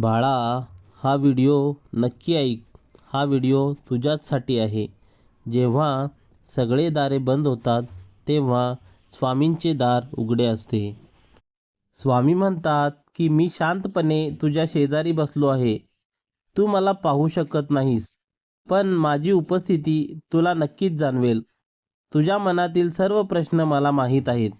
बाळा हा व्हिडिओ नक्की ऐक. हा व्हिडिओ तुझ्याचसाठी आहे. जेव्हा सगळे दारे बंद होतात तेव्हा स्वामींचे दार उघडे असते. स्वामी म्हणतात की मी शांतपणे तुझ्या शेजारी बसलो आहे. तू मला पाहू शकत नाहीस पण माझी उपस्थिती तुला नक्कीच जाणवेल. तुझ्या मनातील सर्व प्रश्न मला माहीत आहेत.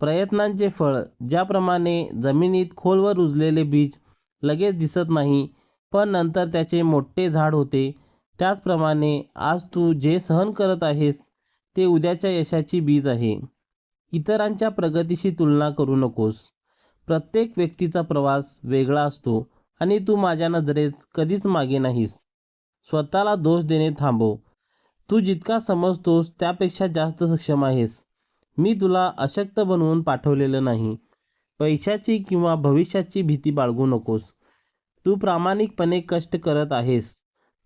प्रयत्नांचे फळ ज्याप्रमाणे जमिनीत खोलवर रुजलेले बीज लगेच दिसत नाही. पण नंतर त्याचे मोठे झाड होते. त्याचप्रमाणे आज तू जे सहन करत आहेस ते उद्याच्या यशाची बीज आहे. इतरांच्या प्रगतीशी तुलना करू नकोस. प्रत्येक व्यक्तीचा प्रवास वेगळा असतो आणि तू माझ्या नजरेत कधीच मागे नाहीस. स्वतःला दोष देणे थांबव. तू जितका समजतोस त्यापेक्षा जास्त सक्षम आहेस. मी तुला अशक्त बनवून पाठवलेलं नाही. पैशाची किंवा भविष्याची भीती बाळगू नकोस. तू प्रामाणिकपणे कष्ट करत आहेस.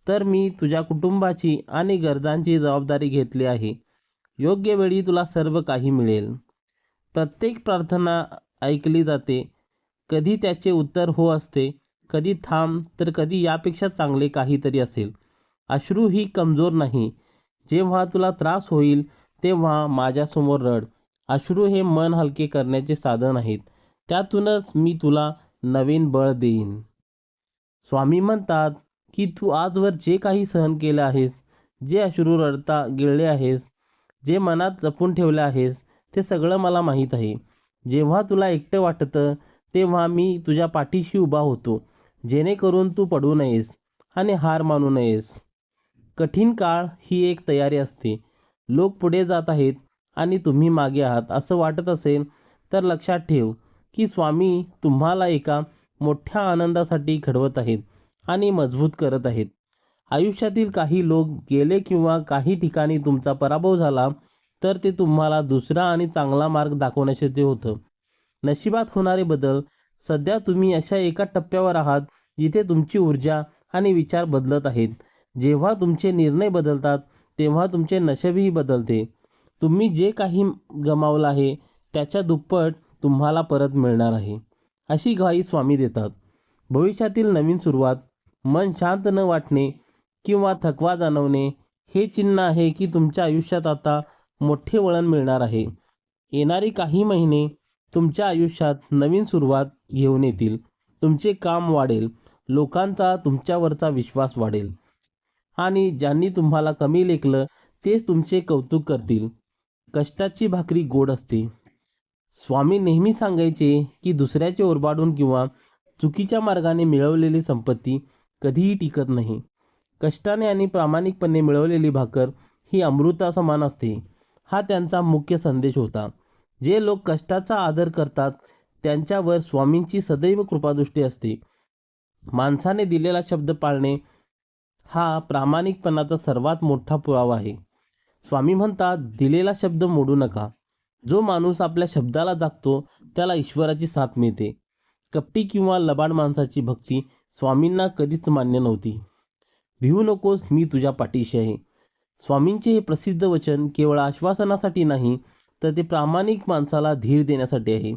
तर मी तुझ्या कुटुंबाची आणि गरजांची जबाबदारी घेतली आहे. योग्य वेळी तुला सर्व काही मिळेल. प्रत्येक प्रार्थना ऐकली जाते. कधी त्याचे उत्तर हो असते कधी थांब तर कधी यापेक्षा चांगले काहीतरी असेल. अश्रू ही कमजोर नाही. जेव्हा तुला त्रास होईल तेव्हा माझ्यासमोर रड. अश्रू हे मन हलके करण्याचे साधन आहेत. त्यातूनच मी तुला नवीन बळ देईन. स्वामी म्हणतात की तू आजवर जे काही सहन केलं आहेस जे अश्रू रडता गिळले आहेस जे मनात जपून ठेवलं आहेस ते सगळं मला माहीत आहे. जेव्हा तुला एकटं वाटतं तेव्हा मी तुझ्या पाठीशी उभा होतो. जेणेकरून तू पडू नयेस आणि हार मानू नयेस. कठीण काळ ही एक तयारी असते. लोक पुढे जात आहेत आणि तुम्ही मागे आहात असं वाटत असेल तर लक्षात ठेव. की स्वामी तुम्हाला एका मोठ्या आनंदासाठी घडवत आहेत आणि मजबूत करत आहेत. आयुष्यातील काही लोक गेले किंवा काही ठिकाणी तुमचा पराभव झाला तर ते तुम्हाला दुसरा आणि चांगला मार्ग दाखवण्याचे होतं. नशिबात होणारे बदल सध्या तुम्ही अशा एका टप्प्यावर आहात जिथे तुमची ऊर्जा आणि विचार बदलत आहेत. जेव्हा तुमचे निर्णय बदलतात तेव्हा तुमचे नशीबही बदलते. तुम्ही जे काही गमावलं आहे त्याच्या दुप्पट तुम्हाला परत मिळणार आहे. अशी ग्वाही स्वामी देतात. भविष्यातील नवीन सुरुवात मन शांत न वाटणे किंवा थकवा जाणवणे हे चिन्ह आहे की तुमच्या आयुष्यात आता मोठे वळण मिळणार आहे. येणारी काही महिने तुमच्या आयुष्यात नवीन सुरुवात घेऊन येतील. तुमचे काम वाढेल. लोकांचा तुमच्यावरचा विश्वास वाढेल. आणि ज्यांनी तुम्हाला कमी लेखलं तेच तुमचे कौतुक करतील. कष्टाची भाकरी गोड असते. स्वामी नेहमी सांगायचे की दुसऱ्याचे ओरबाडून किंवा चुकीच्या मार्गाने मिळवलेली संपत्ती कधीही टिकत नाही. कष्टाने आणि प्रामाणिकपणे मिळवलेली भाकर ही अमृतासमान असते. हा त्यांचा मुख्य संदेश होता. जे लोक कष्टाचा आदर करतात त्यांच्यावर स्वामींची सदैव कृपादृष्टी असते. माणसाने दिलेला शब्द पाळणे हा प्रामाणिकपणाचा सर्वात मोठा पुरावा आहे. स्वामी म्हणतात दिलेला शब्द मोडू नका. जो माणूस आपल्या शब्दाला जागतो त्याला ईश्वराची साथ मिळते. कपटी किंवा लबाड माणसाची भक्ती स्वामींना कधीच मान्य नव्हती. भिवू नकोस मी तुझ्या पाठीशी आहे. स्वामींचे हे प्रसिद्ध वचन केवळ आश्वासनासाठी नाही तर ते प्रामाणिक माणसाला धीर देण्यासाठी आहे.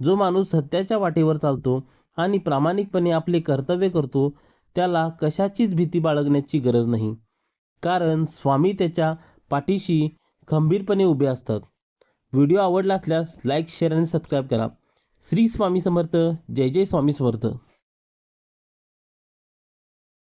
जो माणूस सत्याच्या वाटेवर चालतो आणि प्रामाणिकपणे आपले कर्तव्य करतो त्याला कशाचीच भीती बाळगण्याची गरज नाही. कारण स्वामी त्याच्या पाठीशी खंबीरपणे उभे असतात. व्हिडिओ आवडला असल्यास लाईक शेअर आणि सबस्क्राईब करा. श्री स्वामी समर्थ. जय जय स्वामी समर्थ.